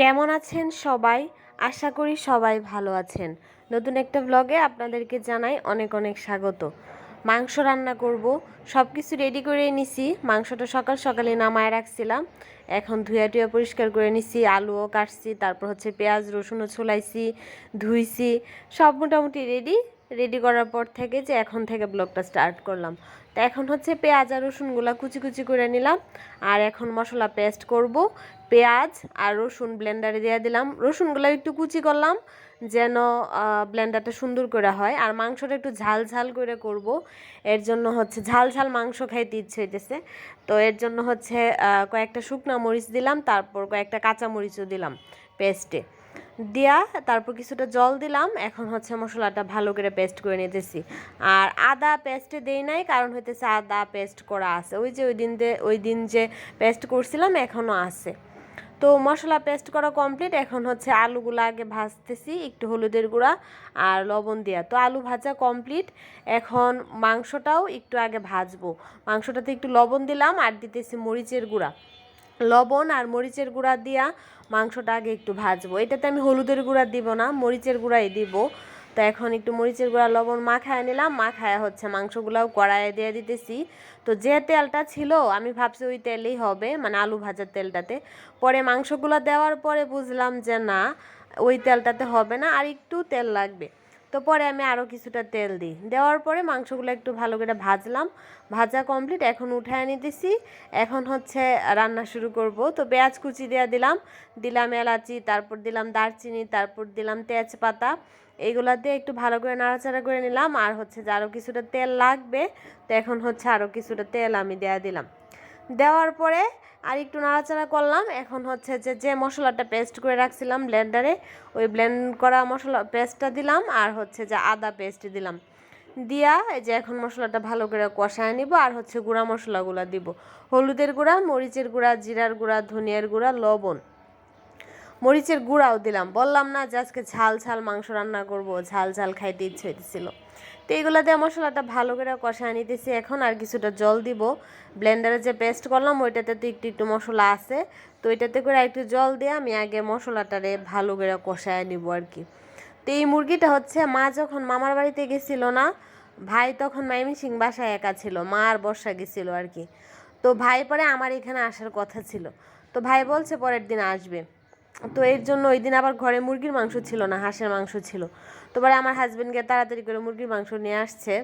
কেমন আছেন সবাই? আশা করি সবাই ভালো আছেন। নতুন একটা ব্লগে আপনাদেরকে জানাই অনেক অনেক স্বাগত। মাংস রান্না করব সব কিছু রেডি করে নিছি। মাংসটা সকাল সকালে নামায় রাখছিলাম। এখন ধুয়া টুয়া পরিষ্কার করে নিছি, আলুও কাটছি, তারপর হচ্ছে পেঁয়াজ, রসুনও ছোলাইছি, ধুইছি। সব মোটামুটি রেডি রেডি করার পর থেকে যে এখন থেকে ব্লগটা স্টার্ট করলাম। তো এখন হচ্ছে পেঁয়াজ আর রসুনগুলা কুচি কুচি করে নিলাম। আর এখন মশলা পেস্ট করব। পেঁয়াজ আর রসুন ব্লেন্ডারে দিয়ে দিলাম। রসুনগুলো একটু কুচি করলাম, যেন ব্লেন্ডারটা সুন্দর করে হয়। আর মাংসটা একটু ঝাল ঝাল করে করব। এর জন্য হচ্ছে ঝাল ঝাল মাংস খাইতে ইচ্ছে হইতেছে। তো এর জন্য হচ্ছে কয়েকটা শুকনা মরিচ দিলাম, তারপর কয়েকটা কাঁচা মরিচও দিলাম পেস্টে। দিয়া তারপর কিছুটা জল দিলাম, এখন হচ্ছে মশলাটা ভালো করে পেস্ট করে নিতেছি। আর আদা পেস্টে দেই নাই, কারণ হইতেছে আদা পেস্ট করা আছে। ওই যে ওই দিন ওই দিন যে পেস্ট করছিলাম এখনও আছে। তো মশলা পেস্ট করা কমপ্লিট এখন হচ্ছে আলুগুলো আগে ভাজতেছি, একটু হলুদের গুঁড়া আর লবণ দেওয়া তো আলু ভাজা কমপ্লিট এখন মাংসটাও একটু আগে ভাজবো। মাংসটাতে একটু লবণ দিলাম আর দিতেছি মরিচের গুঁড়া। লবণ আর মরিচের গুঁড়া দিয়া মাংসটা আগে একটু ভাজবো। এটাতে আমি হলুদের গুঁড়া দিব না, মরিচের গুঁড়াই দিব। তো এখন একটু মরিচের গুঁড়া, লবণ মাখায় নিলাম, মাখায় হচ্ছে মাংসগুলাও কড়াইয়ে দিয়ে দিতেছি। তো যে তেলটা ছিল, আমি ভাবছি ওই তেলেই হবে মানে আলু ভাজার তেলটাতে। পরে মাংসগুলো দেওয়ার পরে বুঝলাম যে না, ওই তেলটাতে হবে না, আর একটু তেল লাগবে। তো পরে আমি আরও কিছুটা তেল দিই। দেওয়ার পরে মাংসগুলো একটু ভালো করে ভাজলাম। ভাজা কমপ্লিট এখন উঠায় নিতেছি। এখন হচ্ছে রান্না শুরু করব। তো পেঁয়াজ কুচি দেওয়া দিলাম। দিলাম এলাচি, তারপর দিলাম দারচিনি, তারপর দিলাম তেজপাতা। এইগুলা দিয়ে একটু ভালো করে নাড়াচাড়া করে নিলাম। আর হচ্ছে যে আরও কিছুটা তেল লাগবে, তো এখন হচ্ছে আরও কিছুটা তেল আমি দেয়া দিলাম। দেওয়ার পরে আর একটু নাড়াচাড়া করলাম। এখন হচ্ছে যে যে মশলাটা পেস্ট করে রাখছিলাম ব্লেন্ডারে ওই ব্লেন্ড করা মশলা পেস্টটা দিলাম আর হচ্ছে যে আদা পেস্ট দিলাম। দিয়া এই যে এখন মশলাটা ভালো করে কষায় নিব আর হচ্ছে গুঁড়া মশলাগুলো দিব। হলুদের গুঁড়া, মরিচের গুঁড়া, জিরার গুঁড়া, ধনিয়ার গুঁড়া, লবণ। মরিচের গুঁড়াও দিলাম। বললাম, না, যে আজকে ঝাল ঝাল মাংস রান্না করব, ঝাল ঝাল খাইতে ইচ্ছে হইতেছিল। তো এইগুলো দিয়ে মশলাটা ভালো করে কষায় নিতেছি। এখন আর কিছুটা জল দিব। ব্লেন্ডারে যে পেস্ট করলাম, ওইটাতে তো একটু একটু মশলা আছে। তো ওইটাতে করে একটু জল দিয়ে আমি আগে মশলাটারে ভালো করে কষায় নিব আর কি। তো এই মুরগিটা হচ্ছে, মা যখন মামার বাড়িতে গেছিল না, ভাই তখন মাইমিসিং বাসায় একা ছিল, মা আর বর্ষা গেছিল আর কি। তো ভাই পরে আমার এখানে আসার কথা ছিল। তো ভাই বলছে, পরের দিন আসবে। তো এর জন্য ওই দিন আবার ঘরে মুরগির মাংস ছিল না, হাঁসের মাংস ছিল। তো পরে আমার হাজব্যান্ডকে তাড়াতাড়ি করে মুরগির মাংস নিয়ে আসছে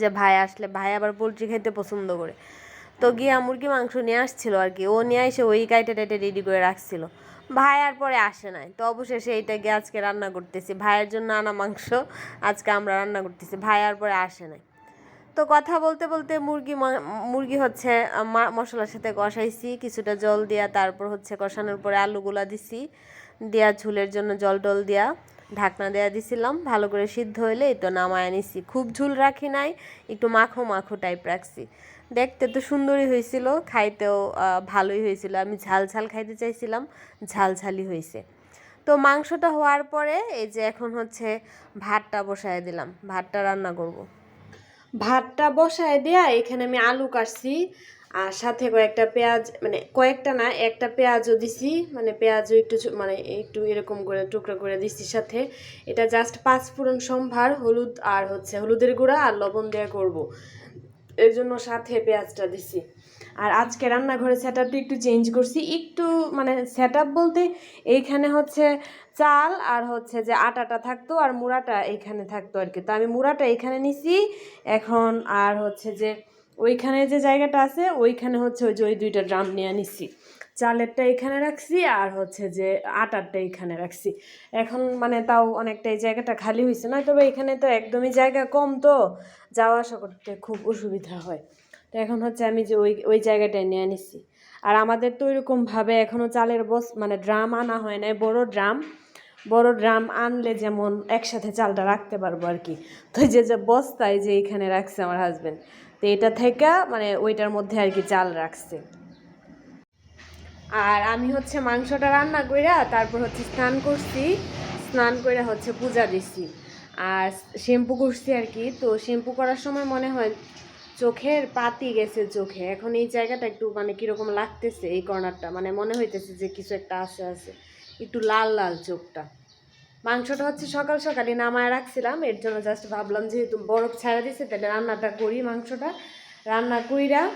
যে ভাই আসলে, ভাই আবার পোলট্রি খেতে পছন্দ করে। তো গিয়া মুরগি মাংস নিয়ে আসছিল আর কি, ও নিয়ে এসে ওই কাইটে টাইটে রেডি করে রাখছিল। ভাই আর পরে আসে নাই, তো অবশেষে এইটাকে আজকে রান্না করতেছি, ভাইয়ের জন্য আনা মাংস আজকে আমরা রান্না করতেছি, ভাই আর পরে আসে নাই। তো কথা বলতে বলতে মুরগি মুরগি হচ্ছে মশলার সাথে কষাইছি, কিছুটা জল দিয়া, তারপর হচ্ছে কষানোর পরে আলুগুলা দিছি, দিয়া ঝুলের জন্য জল টল দিয়া ঢাকনা দেয়া দিছিলাম, ভালো করে সিদ্ধ হইলে তো নামায় নিছি। খুব ঝুল রাখি নাই, একটু মাখো মাখো টাইপ রাখছি। দেখতে তো সুন্দরই হয়েছিল খাইতেও ভালোই হয়েছিল আমি ঝাল ঝাল খাইতে চাইছিলাম, ঝাল ঝালই হয়েছে তো মাংসটা হওয়ার পরে এই যে এখন হচ্ছে ভাতটা বসায় দিলাম, ভাতটা রান্না করব। ভাতটা বসায় দেয়া, এখানে আমি আলু কাটছি, আর সাথে কয়েকটা পেঁয়াজ মানে কয়েকটা না, একটা পেঁয়াজও দিছি মানে পেঁয়াজও একটু মানে একটু এরকম করে টুকরো করে দিছি সাথে। এটা জাস্ট পাঁচ ফোড়ন সম্ভার, হলুদ আর হচ্ছে হলুদের গুঁড়া আর লবণ দেওয়া করব। এর জন্য সাথে পেঁয়াজটা দিছি। আর আজকে রান্নাঘরে সেট আপটা একটু চেঞ্জ করছি। একটু মানে সেট বলতে এইখানে হচ্ছে চাল আর হচ্ছে যে আটাটা থাকতো আর মুড়াটা এইখানে থাকতো আর কি। তো আমি মুড়াটা এখানে নিছি। এখন আর হচ্ছে যে ওইখানে যে জায়গাটা আছে, ওইখানে হচ্ছে ওই যে ওই দুইটা ড্রাম নিয়ে নিছি। চালেরটা এখানে রাখছি আর হচ্ছে যে আটারটা এখানে রাখছি। এখন মানে তাও অনেকটা এই জায়গাটা খালি হয়েছে না, তবে এখানে তো একদমই জায়গা কম তো, যাওয়া আসা করতে খুব অসুবিধা হয়। তো এখন হচ্ছে আমি যে ওই ওই জায়গাটায় নিয়ে নিছি। আর আমাদের তো ওইরকমভাবে এখনও চালের বস মানে ড্রাম আনা হয় নাই, বড় ড্রাম। বড় ড্রাম আনলে যেমন একসাথে চালটা রাখতে পারব আর কি। তো যে যে বস্তায় যে এখানে রাখছে আমার হাজবেন্ড তো এটা থেকে মানে ওইটার মধ্যে আর কি চাল রাখছে। আর আমি হচ্ছে মাংসটা রান্না কইরা তারপর হচ্ছে স্নান করছি। স্নান করে হচ্ছে পূজা দিছি। আর শ্যাম্পু করছি আর কি। তো শ্যাম্পু করার সময় মনে হয় চোখের পাতি গেছে চোখে। এখন এই জায়গাটা একটু মানে কীরকম লাগতেছে এই কর্নারটা? মানে মনে হইতেছে যে কিছু একটা আছে আছে। একটু লাল লাল চোখটা। মাংসটা হচ্ছে সকাল সকালই নামায় রাখছিলাম। এর জন্য জাস্ট ভাবলাম যেহেতু বরফ ছাড়া দিছে, তাহলে রান্নাটা করি মাংসটা। রান্না কইরা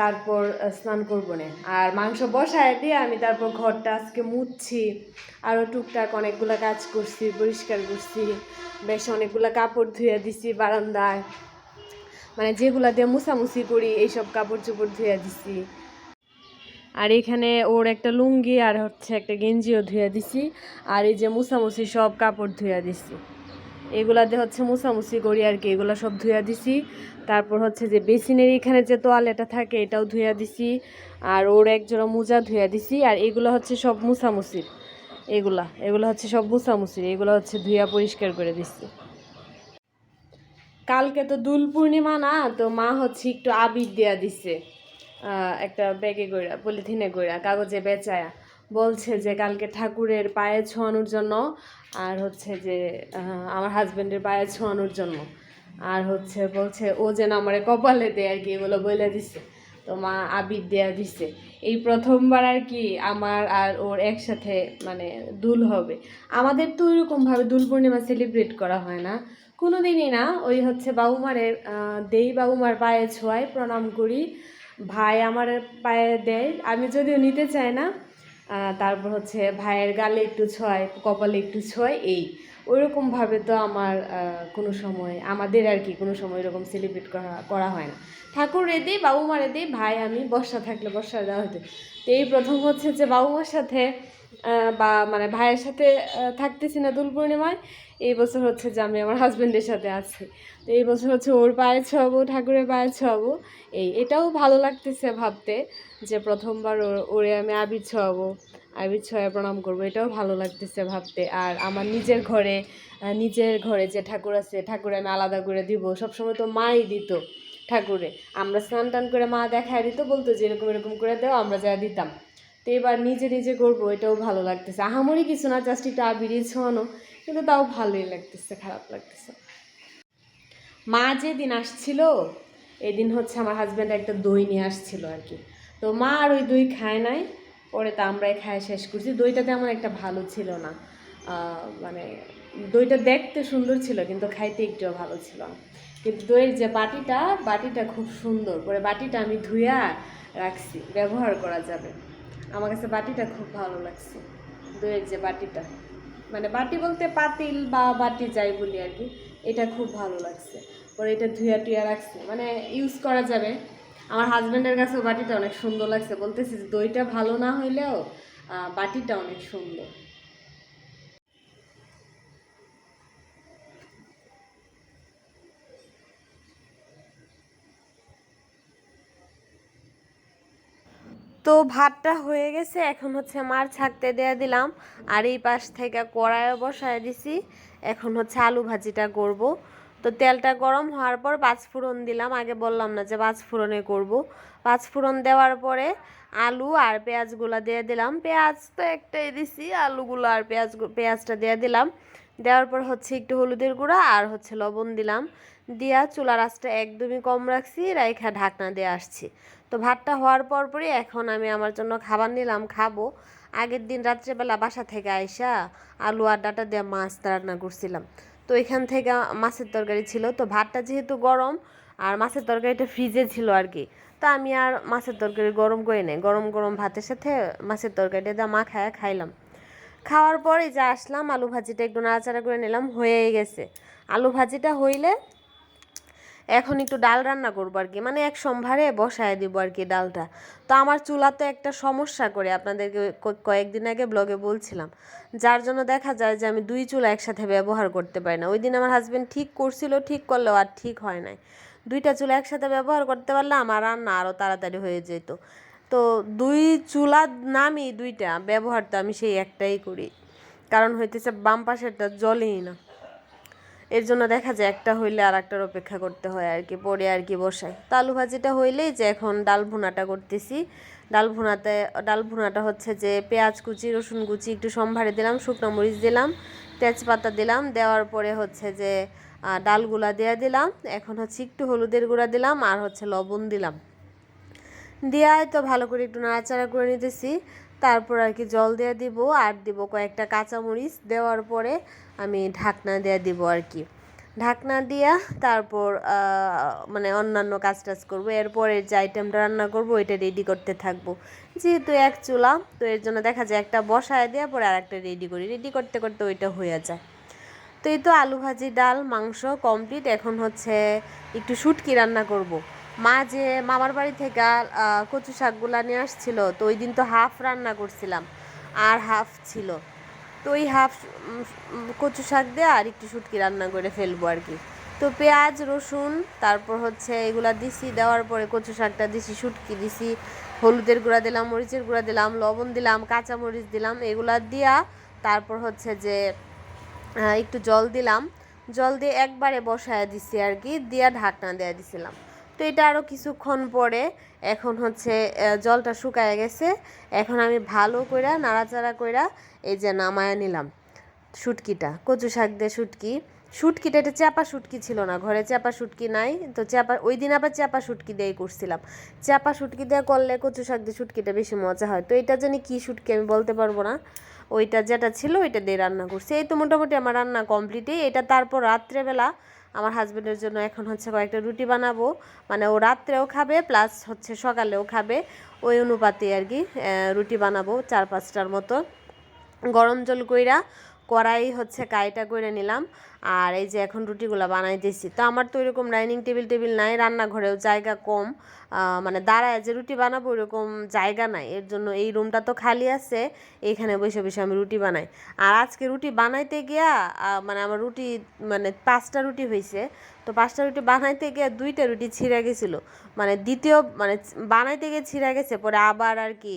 তারপর স্নান করব না। আর মাংস বসায় দিয়ে আমি তারপর ঘরটা আজকে মুছছি আরও টুকটাক অনেকগুলো কাজ করছি, পরিষ্কার করছি। বেশ অনেকগুলো কাপড় ধুয়ে দিছি বারান্দায়। মানে যেগুলা দিয়ে মুছামুছি করি, এইসব কাপড় চোপড় ধুয়ে দিছি। আর এখানে ওর একটা লুঙ্গি আর হচ্ছে একটা গেঞ্জিও ধুয়ে দিছি। আর এই যে মুছামুছি সব কাপড় ধুয়ে দিছি। এগুলা দিয়ে হচ্ছে মুছামুছি করি আর কি, এগুলো সব ধুয়ে দিছি। তারপর হচ্ছে যে বেসিনের এখানে যে তোয়ালেটা থাকে, এটাও ধুয়ে দিছি। আর ওর এক জোড়া মোজা ধুয়ে দিছি। আর এগুলো হচ্ছে সব মুছামুছির, এগুলা, এগুলো হচ্ছে সব মুছামুছির, এগুলো হচ্ছে ধুয়া পরিষ্কার করে দিছি। কালকে তো দুল পূর্ণিমা না, তো মা হচ্ছে একটু আবির দেয়া দিছে একটা ব্যাগে গইরা, পলিথিনে গইরা, কাগজে বেচায়া। বলছে যে কালকে ঠাকুরের পায়ে ছোঁয়ানোর জন্য আর হচ্ছে যে আমার হাজব্যান্ডের পায়ে ছোঁয়ানোর জন্য। আর হচ্ছে বলছে, ও যেন আমার কপালে দেয় আর কি এগুলো বলে দিছে। তো মা আবির দেয়া দিছে। এই প্রথমবার আর কি আমার আর ওর একসাথে মানে দুল হবে। আমাদের তো ওইরকমভাবে দুল পূর্ণিমা সেলিব্রেট করা হয় না। কোনো দিনই না, ওই হচ্ছে বাবুমারের দেই বাবুমার পায়ে ছোঁয়ায় প্রণাম করি। ভাই আমার পায়ে দেয়। আমি যদিও নিতে চাই না তারপর হচ্ছে ভাইয়ের গালে একটু ছোঁয়, কপালে একটু ছোঁয়, এই। ওইরকমভাবে তো আমার কোনো সময়, আমাদের আর কি কোনো সময় এরকম সেলিব্রেট করা করা হয় না। ঠাকুর রেদে বাবু মারে দিই ভাই আমি বর্ষা থাকলে বর্ষা দেওয়া হতো তো এই প্রথম হচ্ছে যে বাবু মার সাথে বা মানে ভাইয়ের সাথে থাকতেছি না দোল পূর্ণিমায়। এই বছর হচ্ছে যে আমি আমার হাজবেন্ডের সাথে আছি। তো এই বছর হচ্ছে ওর পায়ে ছোয়াবো, ঠাকুরের পায়ে ছোয়াবো। এই, এটাও ভালো লাগতেছে ভাবতে যে প্রথমবার ওর- ওরে আমি আবির ছোয়াবো, আবির ছোঁয়া প্রণাম করব, এটাও ভালো লাগতেছে ভাবতে। আর আমার নিজের ঘরে নিজের ঘরে যে ঠাকুর আছে, ঠাকুরে আমি আলাদা করে দিব, সবসময় তো মাই দিত ঠাকুরে। আমরা স্নান টান করে মা দেখায় দিত, বলতো যে এরকম এরকম করে দাও, আমরা যা দিতাম। তো এবার নিজে নিজে করব, এটাও ভালো লাগতেছে। আহামরি কিছু না জাস্ট একটু আবিরে ছোঁয়ানো, কিন্তু তাও ভালোই লাগতেছে, খারাপ লাগতেছে। মা যেদিন আসছিল, এদিন হচ্ছে আমার হাজব্যান্ড একটা দই নিয়ে আসছিল আর কি। তো মা আর ওই দই খায় নাই, পরে তো আমরাই খায় শেষ করছি। দইটা তেমন একটা ভালো ছিল না। মানে দইটা দেখতে সুন্দর ছিল, কিন্তু খাইতে একটুও ভালো ছিল কিন্তু দইয়ের যে বাটিটা বাটিটা খুব সুন্দর, পরে বাটিটা আমি ধুইয়া রাখছি, ব্যবহার করা যাবে। আমার কাছে বাটিটা খুব ভালো লাগছে, দইয়ের যে বাটিটা। মানে বাটি বলতে পাতিল বা বাটি যাই বলি আর কি, এটা খুব ভালো লাগছে। পরে এটা ধুয়া টুয়া রাখছে মানে ইউজ করা যাবে। আমার হাজব্যান্ডের কাছেও বাটিটা অনেক সুন্দর লাগছে, বলতেছি যে দইটা ভালো না হইলেও বাটিটা অনেক সুন্দর। তো ভাতটা হয়ে গেছে, এখন হচ্ছে মার ছাকতে দেয়া দিলাম। আর এই পাশ থেকে কড়াইও বসায় দিছি, এখন হচ্ছে আলু ভাজিটা করব। তো তেলটা গরম হওয়ার পর পাঁচ ফোড়ন দিলাম, আগে বললাম না যে পাঁচফোড়নে করব। পাঁচ ফোড়ন দেওয়ার পরে আলু আর পেঁয়াজগুলো দিয়ে দিলাম। পেঁয়াজ তো একটাই দিছি, আলুগুলো আর পেঁয়াজ পেঁয়াজটা দিয়ে দিলাম। দেওয়ার পর হচ্ছে একটু হলুদের গুঁড়া আর হচ্ছে লবণ দিলাম। দিয়া চুলার আঁচটা একদমই কম রাখছি, রাইখা ঢাকনা দিয়ে আসছি। তো ভাতটা হওয়ার পর পরই এখন আমি আমার জন্য খাবার নিলাম, খাব। আগের দিন রাত্রেবেলা বাসা থেকে আইসা আলু আর ডাটা দিয়ে মাছ রান্না করছিলাম। তো এখান থেকে মাছের তরকারি ছিল। তো ভাতটা যেহেতু গরম আর মাছের তরকারিটা ফ্রিজে ছিল আর কি, তো আমি আর মাছের তরকারি গরম করে নেই। গরম গরম ভাতের সাথে মাছের তরকারিটা দিয়ে মা খায়া খাইলাম। খাওয়ার পরে যা আসলাম, আলু ভাজিটা একটু নাড়াচাড়া করে নিলাম, হয়েই গেছে। আলু ভাজিটা হইলে এখন একটু ডাল রান্না করব আর কি। মানে এক সম্ভারে বসায় দিব আর কি ডালটা। তো আমার চুলাতে একটা সমস্যা করে আপনাদেরকে কয়েকদিন আগে ব্লগে বলছিলাম। যার জন্য দেখা যায় যে আমি দুই চুলা একসাথে ব্যবহার করতে পারি না। ওই দিন আমার হাজব্যান্ড ঠিক করছিল, ঠিক করলেও আর ঠিক হয় নাই। দুইটা চুলা একসাথে ব্যবহার করতে পারলে আমার রান্না আরও তাড়াতাড়ি হয়ে যেত। তো দুই চুলা নামই দুইটা ব্যবহার তো আমি সেই একটাই করি। কারণ হইতেছে বাম পাশেরটা জলেই না। এর জন্য দেখা যায় একটা হইলে আর একটার অপেক্ষা করতে হয় আর কি, পরে আর কি বসায় তো আলু ভাজিটা হইলেই যে এখন ডাল ভুনাটা করতেছি। ডাল ভুনাতে, ডাল ভুনাটা হচ্ছে যে পেঁয়াজ কুচি, রসুন কুচি, একটু সম্ভারে দিলাম, শুকনো মরিচ দিলাম, তেজপাতা দিলাম, দেওয়ার পরে হচ্ছে যে ডালগুলা দেওয়া দিলাম। এখন হচ্ছে একটু হলুদের গুঁড়া দিলাম আর হচ্ছে লবণ দিলাম। দেওয়ায় তো ভালো করে একটু নাড়াচাড়া করে নিতেছি। তারপর আর কি জল দেওয়া দিব আর দিব কয়েকটা কাঁচামরিচ। দেওয়ার পরে আমি ঢাকনা দেওয়া দিব আর কি। ঢাকনা দিয়া তারপর মানে অন্যান্য কাজ টাজ করব এরপরে যে আইটেমটা রান্না করব, ওইটা রেডি করতে থাকব। যেহেতু এক চুলা, তো এর জন্য দেখা যায় একটা বসায় দেওয়া পরে আর একটা রেডি করি। রেডি করতে করতে ওইটা হয়ে যায়। তো এই তো আলু ভাজি, ডাল, মাংস কমপ্লিট এখন হচ্ছে একটু শুটকি রান্না করব। মা যে মামার বাড়ি থেকে কচু শাকগুলা নিয়ে আসছিল, তো ওই দিন তো হাফ রান্না করছিলাম, আর হাফ ছিল। তো ওই হাফ কচু শাক দিয়ে আর একটু শুটকি রান্না করে ফেলব আর কি। তো পেঁয়াজ, রসুন, তারপর হচ্ছে এগুলা দিছি, দেওয়ার পরে কচু শাকটা দিছি, শুটকি দিছি, হলুদের গুঁড়া দিলাম, মরিচের গুঁড়া দিলাম, লবণ দিলাম কাঁচা মরিচ দিলাম, এগুলা দিয়া তারপর হচ্ছে যে একটু জল দিলাম। জল দিয়ে একবারে বসায় দিছি আর কি, দিয়া ঢাকনা দেয়া দিছিলাম। তো এটা আরও কিছুক্ষণ পরে এখন হচ্ছে জলটা শুকায় গেছে। এখন আমি ভালো কইরা, নাড়াচাড়া কইরা এই যে নামায়া নিলাম শুটকিটা, কচু শাক দিয়ে শুটকি। শুটকিটা এটা চাপা শুটকি ছিল না, ঘরে চাপা শুটকি নাই। তো চাপা ওই দিন আবার চাপা শুটকি দিয়েই করছিলাম। চাপা শুটকি দিয়ে করলে কচু শাক দিয়ে শুটকিটা বেশি মজা হয়। তো এটা জানি কি শুটকি আমি বলতে পারব না। ওইটা যেটা ছিল, ওইটা দিয়ে রান্না করছি। এই তো মোটামুটি আমার রান্না কমপ্লিটই এটা তারপর রাত্রেবেলা আমার হাজব্যান্ডের জন্য এখন হচ্ছে কয়েকটা রুটি বানাবো। মানে ও রাত্রেও খাবে প্লাস হচ্ছে সকালেও খাবে। ওই অনুপাতে আর কি রুটি বানাবো চার পাঁচটার মতো। গরম জল কইরা কড়াই হচ্ছে কাইটা করে নিলাম। আর এই যে এখন রুটিগুলো বানাইতেছি। তো আমার তো এরকম ডাইনিং টেবিল টেবিল নাই, রান্নাঘরেও জায়গা কম। মানে দাঁড়ায় যে রুটি বানাবো এরকম জায়গা নাই। এর জন্য এই রুমটা তো খালি আছে, এইখানে বসে বসে আমি রুটি বানাই। আর আজকে রুটি বানাইতে গিয়া মানে আমার রুটি মানে পাঁচটা রুটি হয়েছে তো পাঁচটা রুটি বানাইতে গিয়ে দুইটা রুটি ছিঁড়ে গেছিল। মানে দ্বিতীয় মানে বানাইতে গিয়ে ছিঁড়ে গেছে, পরে আবার আর কি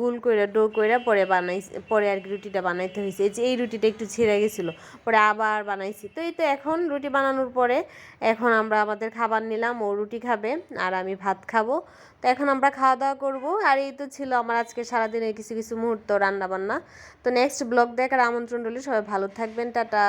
গুল করে ডো করে পরে বানাই পরে আর কি রুটিটা বানাইতে হয়েছে এই যে এই রুটিটা একটু ছিঁড়ে গেছিল, পরে আবার বানাইছি। তো এই তো এখন রুটি বানানোর পরে, এখন আমরা আমাদের খাবার নিলাম, ও রুটি খাবে, আর আমি ভাত খাব। তো এখন আমরা খাওয়া দাওয়া করব। আর এই তো ছিল আমার আজকে সারাদিনের কিছু কিছু মুহূর্ত রান্নাবান্না। তো নেক্সট ব্লগ দেখার আমন্ত্রণ রইল। সবাই ভালো থাকবেন। টাটা।